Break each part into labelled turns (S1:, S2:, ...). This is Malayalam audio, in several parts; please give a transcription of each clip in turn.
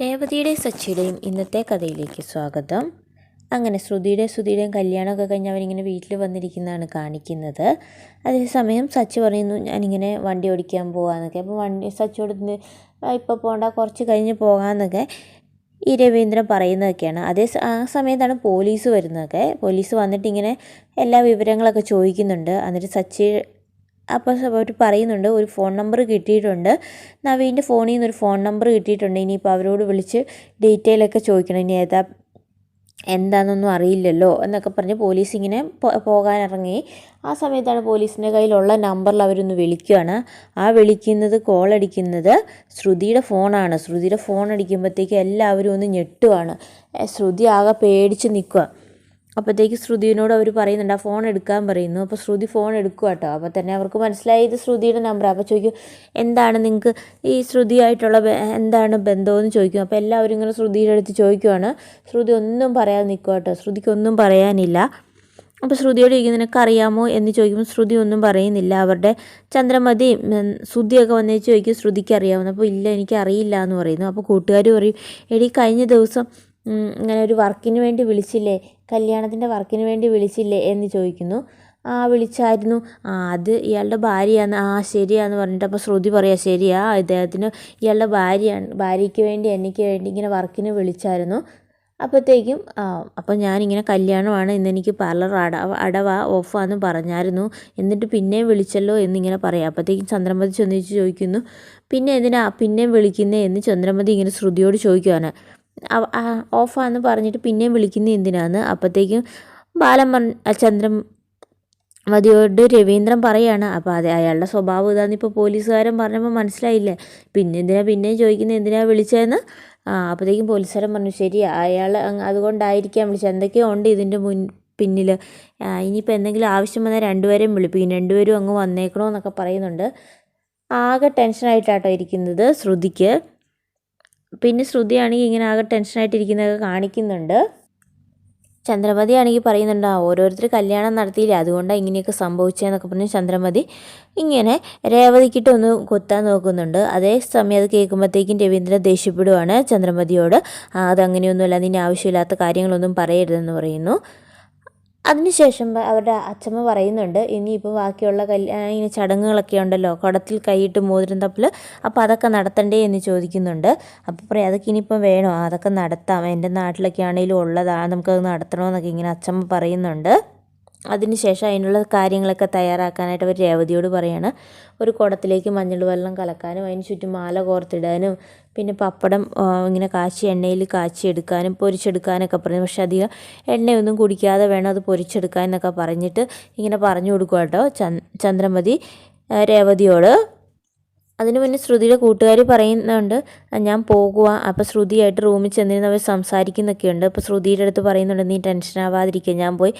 S1: രേവതിയുടെയും സച്ചിയുടെയും ഇന്നത്തെ കഥയിലേക്ക് സ്വാഗതം. അങ്ങനെ ശ്രുതിയുടെ ശ്രുതിയുടെയും കല്യാണമൊക്കെ കഴിഞ്ഞ് അവരിങ്ങനെ വീട്ടിൽ വന്നിരിക്കുന്നതാണ് കാണിക്കുന്നത്. അതേസമയം സച്ചി പറയുന്നു ഞാനിങ്ങനെ വണ്ടി ഓടിക്കാൻ പോകാമെന്നൊക്കെ അപ്പോൾ വണ്ടി സച്ചിയോട് ഇപ്പോൾ പോകണ്ട കുറച്ച് കഴിഞ്ഞ് പോകാമെന്നൊക്കെ ഈ രവീന്ദ്രൻ പറയുന്നതൊക്കെയാണ്. അതേ ആ സമയത്താണ് പോലീസ് വരുന്നതൊക്കെ. പോലീസ് വന്നിട്ട് ഇങ്ങനെ എല്ലാ വിവരങ്ങളൊക്കെ ചോദിക്കുന്നുണ്ട്. എന്നിട്ട് സച്ചി അപ്പോൾ അവർ പറയുന്നുണ്ട് ഒരു ഫോൺ നമ്പർ കിട്ടിയിട്ടുണ്ട്. നവീന്റെ ഫോണിൽ നിന്ന് ഒരു ഫോൺ നമ്പർ കിട്ടിയിട്ടുണ്ട്. ഇനിയിപ്പോൾ അവരോട് വിളിച്ച് ഡീറ്റെയിൽ ഒക്കെ ചോദിക്കണം. ഇനി ഏതാ എന്താണെന്നൊന്നും അറിയില്ലല്ലോ എന്നൊക്കെ പറഞ്ഞ് പോലീസ് ഇങ്ങനെ പോകാനിറങ്ങി. ആ സമയത്താണ് പോലീസിന്റെ കയ്യിലുള്ള നമ്പറിൽ അവരൊന്ന് വിളിക്കുകയാണ് ആ വിളിക്കുന്നത് കോൾ അടിക്കുന്നത് ശ്രുതിയുടെ ഫോണാണ്. ശ്രുതിയുടെ ഫോൺ അടിക്കുമ്പോഴത്തേക്ക് എല്ലാവരും ഒന്ന് ഞെട്ടുവാണ്. ശ്രുതി ആകെ പേടിച്ച് നിൽക്കുക അപ്പോഴത്തേക്ക് ശ്രുതിനോട് അവർ പറയുന്നുണ്ട് ആ ഫോൺ എടുക്കാൻ പറയുന്നു. അപ്പോൾ ശ്രുതി ഫോൺ എടുക്കുക കേട്ടോ അപ്പോൾ തന്നെ അവർക്ക് മനസ്സിലായി ശ്രുതിയുടെ നമ്പർ അപ്പോൾ ചോദിക്കും എന്താണ് നിങ്ങൾക്ക് ഈ ശ്രുതിയായിട്ടുള്ള എന്താണ് ബന്ധമെന്ന് ചോദിക്കും. അപ്പോൾ എല്ലാവരും ഇങ്ങനെ ശ്രുതിയുടെ അടുത്ത് ചോദിക്കുവാണ്. ശ്രുതി ഒന്നും പറയാതെ നിൽക്കുക കേട്ടോ ശ്രുതിക്കൊന്നും പറയാനില്ല. അപ്പോൾ ശ്രുതിയോട് ചോദിക്കും നിനക്ക് അറിയാമോ? എന്ന് ചോദിക്കുമ്പോൾ ശ്രുതി ഒന്നും പറയുന്നില്ല. അവരുടെ ചന്ദ്രമതി ശ്രുതിയൊക്കെ വന്നേച്ച് ചോദിക്കും ശ്രുതിക്ക് അറിയാമെന്ന് അപ്പോൾ ഇല്ല എനിക്ക് അറിയില്ല എന്ന് പറയുന്നു. അപ്പോൾ കൂട്ടുകാർ പറയും എടി കഴിഞ്ഞ ദിവസം ഇങ്ങനെ ഒരു വർക്കിന് വേണ്ടി വിളിച്ചില്ലേ? കല്യാണത്തിന്റെ വർക്കിന് വേണ്ടി വിളിച്ചില്ലേ എന്ന് ചോദിക്കുന്നു. ആ വിളിച്ചായിരുന്നു. ആ അത് ഇയാളുടെ ഭാര്യയാണ്. ആ ശരിയാന്ന് പറഞ്ഞിട്ട് അപ്പോൾ ശ്രുതി പറയാ ശരിയാ ഇദ്ദേഹത്തിന് ഇയാളുടെ ഭാര്യയാണ്. ഭാര്യയ്ക്ക് വേണ്ടി എനിക്ക് വേണ്ടി ഇങ്ങനെ വർക്കിന് വിളിച്ചായിരുന്നു. അപ്പോഴത്തേക്കും അപ്പോൾ ഞാനിങ്ങനെ കല്യാണമാണ് ഇന്ന് എനിക്ക് പാർലർ അട അടവ ഓഫാന്ന് പറഞ്ഞായിരുന്നു. എന്നിട്ട് പിന്നെയും വിളിച്ചല്ലോ എന്നിങ്ങനെ പറയാം. അപ്പോഴത്തേക്കും ചന്ദ്രമതി ചെന്നിച്ച് ചോദിക്കുന്നു പിന്നെ എന്തിനാ? പിന്നെയും വിളിക്കുന്നേ? എന്ന് ചന്ദ്രമതി ഇങ്ങനെ ശ്രുതിയോട് ചോദിക്കുവാണ്. ഓഫാന്ന് പറഞ്ഞിട്ട് പിന്നെയും വിളിക്കുന്ന എന്തിനാന്ന്? അപ്പോഴത്തേക്കും ബാലൻ ചന്ദ്രൻ മതിയോട് രവീന്ദ്രൻ പറയാണ് അപ്പോൾ അതെ അയാളുടെ സ്വഭാവം ഇതാന്ന് ഇപ്പോൾ പോലീസുകാരൻ പറഞ്ഞപ്പോൾ മനസ്സിലായില്ലേ? പിന്നെ എന്തിനാ പിന്നെയും ചോദിക്കുന്നത് എന്തിനാ വിളിച്ചതെന്ന് അപ്പോഴത്തേക്കും പോലീസുകാരൻ പറഞ്ഞു ശരി അയാൾ അതുകൊണ്ടായിരിക്കാം വിളിച്ചത്. എന്തൊക്കെയോ ഉണ്ട് ഇതിന്റെ മുൻ പിന്നിൽ ഇനിയിപ്പോൾ എന്തെങ്കിലും ആവശ്യം വന്നാൽ രണ്ടുപേരെയും വിളിപ്പിക്കും. രണ്ടുപേരും അങ്ങ് വന്നേക്കണോ എന്നൊക്കെ പറയുന്നുണ്ട്. ആകെ ടെൻഷനായിട്ടാട്ടോ ഇരിക്കുന്നത് ശ്രുതിക്ക്. പിന്നെ ശ്രുതിയാണെങ്കിൽ ഇങ്ങനെ ആകെ ടെൻഷനായിട്ടിരിക്കുന്നതൊക്കെ കാണിക്കുന്നുണ്ട്. ചന്ദ്രമതി ആണെങ്കിൽ പറയുന്നുണ്ട് ആ ഓരോരുത്തർ കല്യാണം നടത്തിയില്ല അതുകൊണ്ടാണ് ഇങ്ങനെയൊക്കെ സംഭവിച്ചതെന്നൊക്കെ പറഞ്ഞ് ചന്ദ്രമതി ഇങ്ങനെ രേവതിക്കിട്ടൊന്ന് കൊത്താൻ നോക്കുന്നുണ്ട്. അതേ സമയം അത് കേൾക്കുമ്പോഴത്തേക്കും രവീന്ദ്രൻ ദേഷ്യപ്പെടുവാണ് ചന്ദ്രമതിയോട്. "ആ, അതങ്ങനെയൊന്നുമല്ല നിന്നെ ആവശ്യമില്ലാത്ത കാര്യങ്ങളൊന്നും പറയരുതെന്ന് പറയുന്നു. അതിനുശേഷം അവരുടെ അച്ഛമ്മ പറയുന്നുണ്ട് ഇനിയിപ്പോൾ ബാക്കിയുള്ള കല്യാണ ചടങ്ങുകളൊക്കെ ഉണ്ടല്ലോ കുടത്തിൽ കൈയിട്ട് മോതിരം തപ്പിൽ അപ്പോൾ അതൊക്കെ നടത്തണ്ടേ എന്ന് ചോദിക്കുന്നുണ്ട്. അപ്പോൾ പറയാം അതൊക്കെ ഇനിയിപ്പം വേണോ? അതൊക്കെ നടത്താം. എന്റെ നാട്ടിലൊക്കെ ആണെങ്കിലും ഉള്ളതാണ് നമുക്കത് നടത്തണമെന്നൊക്കെ ഇങ്ങനെ അച്ഛമ്മ പറയുന്നുണ്ട്. അതിനുശേഷം അതിനുള്ള കാര്യങ്ങളൊക്കെ തയ്യാറാക്കാനായിട്ട് അവർ രേവതിയോട് പറയാണ്. ഒരു കുടത്തിലേക്ക് മഞ്ഞൾ വെള്ളം കലക്കാനും അതിന് ചുറ്റും മാല കോർത്തിടാനും പിന്നെ പപ്പടം ഇങ്ങനെ കാച്ചി എണ്ണയിൽ കാച്ചിയെടുക്കാനും പൊരിച്ചെടുക്കാനൊക്കെ പറഞ്ഞു. പക്ഷെ അധികം എണ്ണയൊന്നും കുടിക്കാതെ വേണം അത് പൊരിച്ചെടുക്കാൻ എന്നൊക്കെ പറഞ്ഞിട്ട് ഇങ്ങനെ പറഞ്ഞു കൊടുക്കുക കേട്ടോ ചന്ദ്രമതി രേവതിയോട്. അതിന് മുന്നേ ശ്രുതിയുടെ കൂട്ടുകാർ പറയുന്നുണ്ട് ഞാൻ പോകുക അപ്പോൾ ശ്രുതിയായിട്ട് റൂമിൽ ചെന്നിരുന്ന് അവർ സംസാരിക്കുന്നൊക്കെയുണ്ട്. അപ്പോൾ ശ്രുതിയുടെ അടുത്ത് പറയുന്നുണ്ട് നീ ടെൻഷൻ ആവാതിരിക്കുക ഞാൻ പോയി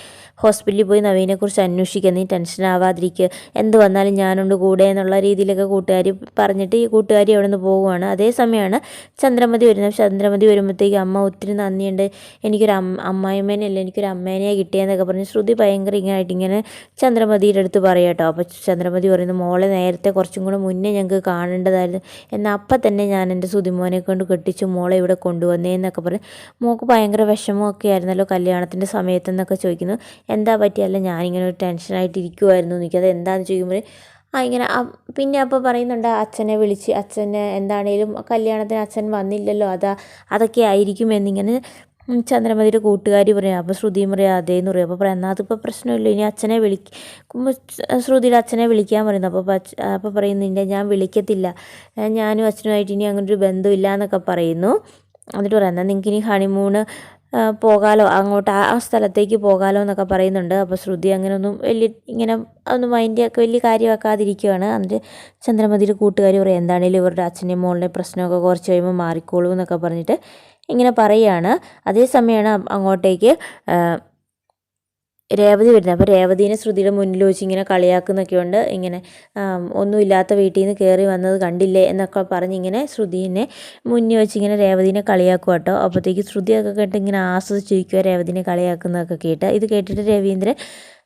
S1: ഹോസ്പിറ്റലിൽ പോയി നവീനെക്കുറിച്ച് അന്വേഷിക്കുക നീ ടെൻഷൻ ആവാതിരിക്കുക എന്ത് വന്നാലും ഞാനുണ്ട് കൂടെ എന്നുള്ള രീതിയിലൊക്കെ കൂട്ടുകാർ പറഞ്ഞിട്ട് ഈ കൂട്ടുകാരി അവിടെ നിന്ന് പോവുകയാണ് അതേസമയമാണ് ചന്ദ്രമതി വരുന്നത്. ചന്ദ്രമതി വരുമ്പോഴത്തേക്ക് അമ്മ ഒത്തിരി നന്ദിയുണ്ട്. എനിക്കൊരു അമ്മ അമ്മായിമ്മേനല്ല എനിക്കൊരു അമ്മേനെയാണ് കിട്ടിയെന്നൊക്കെ പറഞ്ഞ് ശ്രുതി ഭയങ്കര ഇങ്ങനായിട്ട് ഇങ്ങനെ ചന്ദ്രമതിയുടെ അടുത്ത് പറയാം കേട്ടോ. അപ്പോൾ ചന്ദ്രമതി പറയുന്നത് മോളെ നേരത്തെ കുറച്ചും കൂടെ മുന്നേ ഞങ്ങൾക്ക് കാണേണ്ടതായിരുന്നു. എന്നാൽ അപ്പം തന്നെ ഞാൻ എന്റെ സുതിമോനെ കൊണ്ട് കെട്ടിച്ച് മോളെ ഇവിടെ കൊണ്ടുവന്നേന്നൊക്കെ പറഞ്ഞ് മോൾക്ക് ഭയങ്കര വിഷമമൊക്കെ ആയിരുന്നല്ലോ കല്യാണത്തിന്റെ സമയത്തെന്നൊക്കെ ചോദിക്കുന്നു. എന്താ പറ്റിയല്ല ഞാനിങ്ങനെ ഒരു ടെൻഷനായിട്ട് ഇരിക്കുമായിരുന്നു എനിക്കത് എന്താണെന്ന് ചോദിക്കുമ്പോൾ ആ ഇങ്ങനെ പിന്നെ അപ്പോൾ പറയുന്നുണ്ട് അച്ഛനെ വിളിച്ച് അച്ഛനെ എന്താണേലും കല്യാണത്തിന് അച്ഛൻ വന്നില്ലല്ലോ അതാ അതൊക്കെ ആയിരിക്കും എന്നിങ്ങനെ ചന്ദ്രമതിയുടെ കൂട്ടുകാരി പറയും അപ്പോൾ ശ്രുതിയും പറയും അതേന്ന് പറയും. അപ്പോൾ പറയാം എന്നാൽ അതിപ്പോൾ പ്രശ്നമില്ല ഇനി അച്ഛനെ വിളിക്കുമ്പോൾ ശ്രുതിയുടെ അച്ഛനെ വിളിക്കാൻ പറയുന്നു. അപ്പോൾ അപ്പോൾ പറയുന്നില്ല ഞാൻ വിളിക്കത്തില്ല. ഞാനും അച്ഛനുമായിട്ട് ഇനി അങ്ങനെ ഒരു ബന്ധമില്ല എന്നൊക്കെ പറയുന്നു. എന്നിട്ട് പറയാം എന്നാൽ നിങ്ങൾക്ക് ഇനി ഹണിമൂണ് പോകാലോ അങ്ങോട്ട് ആ സ്ഥലത്തേക്ക് പോകാലോ എന്നൊക്കെ പറയുന്നുണ്ട്. അപ്പോൾ ശ്രുതി അങ്ങനെ ഒന്നും വലിയ ഇങ്ങനെ ഒന്നും മൈൻഡൊക്കെ വലിയ കാര്യമാക്കാതിരിക്കുകയാണ് എന്നിട്ട് ചന്ദ്രമതിയുടെ കൂട്ടുകാർ പറയും എന്താണേലും ഇവരുടെ അച്ഛന്റെയും മോളുടെ പ്രശ്നമൊക്കെ കുറച്ച് കഴിയുമ്പോൾ മാറിക്കോളൂ എന്നൊക്കെ പറഞ്ഞിട്ട് ഇങ്ങനെ പറയുകയാണ്. അതേസമയമാണ് അങ്ങോട്ടേക്ക് രേവതി വരുന്നത്. അപ്പോൾ രേവതീനെ ശ്രുതിയുടെ മുന്നിൽ വെച്ച് ഇങ്ങനെ കളിയാക്കുന്നൊക്കെ ഉണ്ട്. ഇങ്ങനെ ഒന്നുമില്ലാത്ത വീട്ടിൽ നിന്ന് കയറി വന്നത് കണ്ടില്ലേ എന്നൊക്കെ പറഞ്ഞ് ഇങ്ങനെ ശ്രുതിനെ മുന്നിൽ വെച്ച് ഇങ്ങനെ രേവതിനെ കളിയാക്കുക കേട്ടോ. അപ്പോഴത്തേക്ക് ശ്രുതിയൊക്കെ കേട്ട് ഇങ്ങനെ ആസ്വദിച്ചിരിക്കുക രേവതിനെ കളിയാക്കുന്നതൊക്കെ കേട്ട്. ഇത് കേട്ടിട്ട് രവീന്ദ്രൻ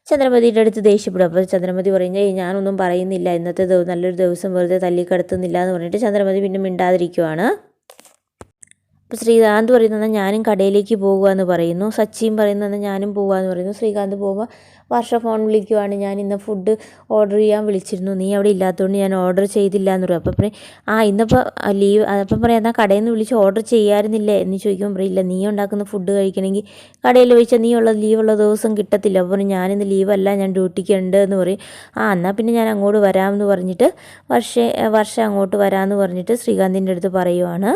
S1: ചന്ദ്രമതിയുടെ അടുത്ത് ദേഷ്യപ്പെടും. അപ്പോൾ ചന്ദ്രമതി പറയുന്നത് "ഏയ് ഞാനൊന്നും പറയുന്നില്ല. ഇന്നത്തെ നല്ലൊരു ദിവസം വെറുതെ തല്ലിക്കടത്തുന്നില്ല എന്ന് പറഞ്ഞിട്ട് ചന്ദ്രമതി പിന്നെ മിണ്ടാതിരിക്കുവാണ്. അപ്പോൾ ശ്രീകാന്ത് പറയുന്നത് ഞാനും കടയിലേക്ക് പോകുകയെന്ന് പറയുന്നു. സച്ചിയും പറയുന്നത് ഞാനും പോകുക എന്ന് പറയുന്നു. ശ്രീകാന്ത് പോകുമ്പോൾ വർഷ ഫോൺ വിളിക്കുവാണ്. ഞാൻ ഇന്ന് ഫുഡ് ഓർഡർ ചെയ്യാൻ വിളിച്ചിരുന്നു. നീ അവിടെ ഇല്ലാത്തതുകൊണ്ട് ഞാൻ ഓർഡർ ചെയ്തില്ല എന്ന് പറയും. അപ്പം പറയും ആ ഇന്നിപ്പോൾ ലീവ്. അപ്പം പറയാം എന്നാൽ കടയിൽ നിന്ന് വിളിച്ച് ഓർഡർ ചെയ്യാറുന്നില്ലേ എന്ന് ചോദിക്കുമ്പോൾ പറയും ഇല്ല നീ ഉണ്ടാക്കുന്ന ഫുഡ് കഴിക്കണമെങ്കിൽ കടയിൽ ചോദിച്ചാൽ നീ ഉള്ള ലീവുള്ള ദിവസം കിട്ടത്തില്ല. അപ്പോൾ പറയും ഞാനിന്ന് ലീവല്ല ഞാൻ ഡ്യൂട്ടിക്ക് ഉണ്ട് എന്ന് പറയും. ആ എന്നാൽ പിന്നെ ഞാൻ അങ്ങോട്ട് വരാമെന്ന് പറഞ്ഞിട്ട് വർഷ വർഷം അങ്ങോട്ട് വരാമെന്ന് പറഞ്ഞിട്ട് ശ്രീകാന്തിന്റെ അടുത്ത് പറയുവാണ്.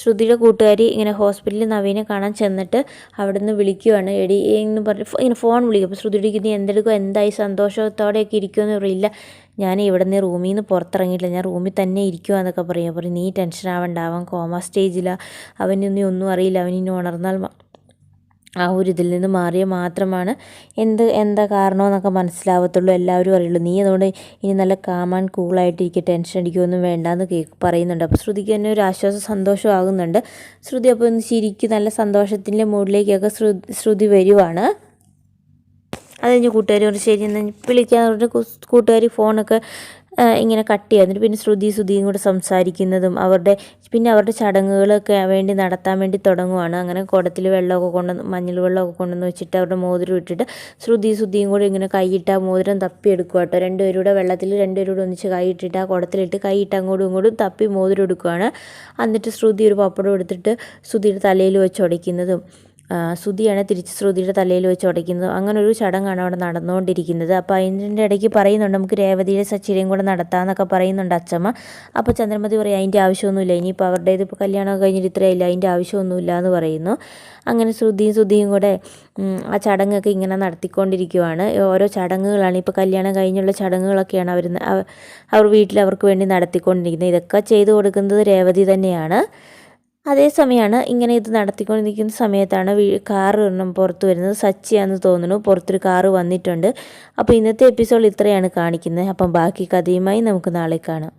S1: ശ്രുതിയുടെ കൂട്ടുകാരി ഇങ്ങനെ ഹോസ്പിറ്റലിൽ നവീനെ കാണാൻ ചെന്നിട്ട് അവിടെ നിന്ന് വിളിക്കുവാണ്. എടി എന്ന് പറഞ്ഞ് ഇങ്ങനെ ഫോൺ വിളിക്കും. അപ്പോൾ ശ്രുതിയുടെ നീ എന്തെടുക്കും എന്തായി? സന്തോഷത്തോടെയൊക്കെ ഇരിക്കുമെന്ന് പറയില്ല ഞാൻ ഇവിടെ നിന്ന് റൂമിൽ നിന്ന് പുറത്തിറങ്ങിയിട്ടില്ല. ഞാൻ റൂമിൽ തന്നെ ഇരിക്കുവാന്നൊക്കെ പറയും. അപ്പോൾ നീ ടെൻഷൻ ആവണ്ട. കോമ സ്റ്റേജിലാണ് അവനൊന്നും ഒന്നും അറിയില്ല. അവനിനി ഉണർന്നാൽ ആ ഒരു ഇതിൽ നിന്ന് മാറിയാൽ മാത്രമാണ് എന്ത് എന്താ കാരണമെന്നൊക്കെ മനസ്സിലാവത്തുള്ളൂ. എല്ലാവരും അറിയുള്ളൂ. നീ അതുകൊണ്ട് ഇനി നല്ല കാമാൻ കൂളായിട്ടിരിക്കുക ടെൻഷൻ അടിക്കുകയൊന്നും വേണ്ടാന്ന് കേക്ക് പറയുന്നുണ്ട്. അപ്പോൾ ശ്രുതിക്ക് തന്നെ ഒരു ആശ്വാസം സന്തോഷം ആകുന്നുണ്ട് ശ്രുതി അപ്പോൾ ഒന്ന് ശരിക്കും നല്ല സന്തോഷത്തിന്റെ മൂഡിലേക്കൊക്കെ ശ്രുതി വരുവാണ്. അത് കഴിഞ്ഞ് കൂട്ടുകാർ ഒരു ശരി എന്നാൽ വിളിക്കാന്ന് പറഞ്ഞിട്ട് കു- കൂട്ടുകാർ ഫോണൊക്കെ ഇങ്ങനെ കട്ട് എന്നിട്ട് പിന്നെ ശ്രുതി ശ്രുതിയും കൂടെ സംസാരിക്കുന്നതും അവരുടെ പിന്നെ അവരുടെ ചടങ്ങുകളൊക്കെ വേണ്ടി നടത്താൻ വേണ്ടി തുടങ്ങുവാണ്. അങ്ങനെ കുടത്തിൽ വെള്ളമൊക്കെ കൊണ്ടുവന്ന് മഞ്ഞൾ വെള്ളമൊക്കെ കൊണ്ടുവന്ന് വെച്ചിട്ട് അവരുടെ മോതിരം ഇട്ടിട്ട് ശ്രുതി ശ്രുതിയും കൂടെ ഇങ്ങനെ കൈയിട്ട് ആ മോതിരം തപ്പിയെടുക്കുക കേട്ടോ. രണ്ടുപേരൂടെ വെള്ളത്തിൽ രണ്ടുപേരൂടെ ഒന്നിച്ച് കൈയിട്ടിട്ട് ആ കുടത്തിലിട്ട് കൈയിട്ട് അങ്ങോട്ടും ഇങ്ങോട്ടും തപ്പി മോതിരം എടുക്കുകയാണ്. എന്നിട്ട് ശ്രുതി ഒരു പപ്പടം എടുത്തിട്ട് ശ്രുതിയുടെ തലയിൽ വെച്ച് ഉടയ്ക്കുന്നതും. ശ്രുതിയാണ് തിരിച്ച് ശ്രുതിയുടെ തലയിൽ വെച്ച് ഉടയ്ക്കുന്നത്. അങ്ങനെ ഒരു ചടങ്ങാണ് അവിടെ നടന്നുകൊണ്ടിരിക്കുന്നത്. അപ്പോൾ അതിന്റെ ഇടയ്ക്ക് പറയുന്നുണ്ട് നമുക്ക് രേവതിയുടെ സച്ചിരിയും കൂടെ നടത്താമെന്നൊക്കെ പറയുന്നുണ്ട് അച്ചമ്മ. അപ്പോൾ ചന്ദ്രമതി പറയും അതിന്റെ ആവശ്യമൊന്നുമില്ല. ഇനിയിപ്പോൾ അവരുടേത് ഇപ്പോൾ കല്യാണമൊക്കെ കഴിഞ്ഞിട്ട് ഇത്രയില്ല അതിന്റെ ആവശ്യമൊന്നുമില്ല എന്ന് പറയുന്നു. അങ്ങനെ ശ്രുതിയും ശ്രുതിയും കൂടെ ആ ചടങ്ങൊക്കെ ഇങ്ങനെ നടത്തിക്കൊണ്ടിരിക്കുവാണ്. ഓരോ ചടങ്ങുകളാണ്. ഇപ്പോൾ കല്യാണം കഴിഞ്ഞുള്ള ചടങ്ങുകളൊക്കെയാണ് അവർ അവർ വീട്ടിൽ അവർക്ക് വേണ്ടി നടത്തിക്കൊണ്ടിരിക്കുന്നത്. ഇതൊക്കെ ചെയ്തു കൊടുക്കുന്നത് രേവതി തന്നെയാണ്. അതേസമയമാണ് ഇങ്ങനെ ഇത് നടത്തിക്കൊണ്ടിരിക്കുന്ന സമയത്താണ് കാർ ഒരെണ്ണം പുറത്ത് വരുന്നത്. സച്ചിയാന്ന് തോന്നുന്നു പുറത്തൊരു കാറ് വന്നിട്ടുണ്ട്. അപ്പോൾ ഇന്നത്തെ എപ്പിസോഡ് ഇത്രയാണ് കാണിക്കുന്നത്. അപ്പം ബാക്കി കഥയുമായി നമുക്ക് നാളെ കാണാം.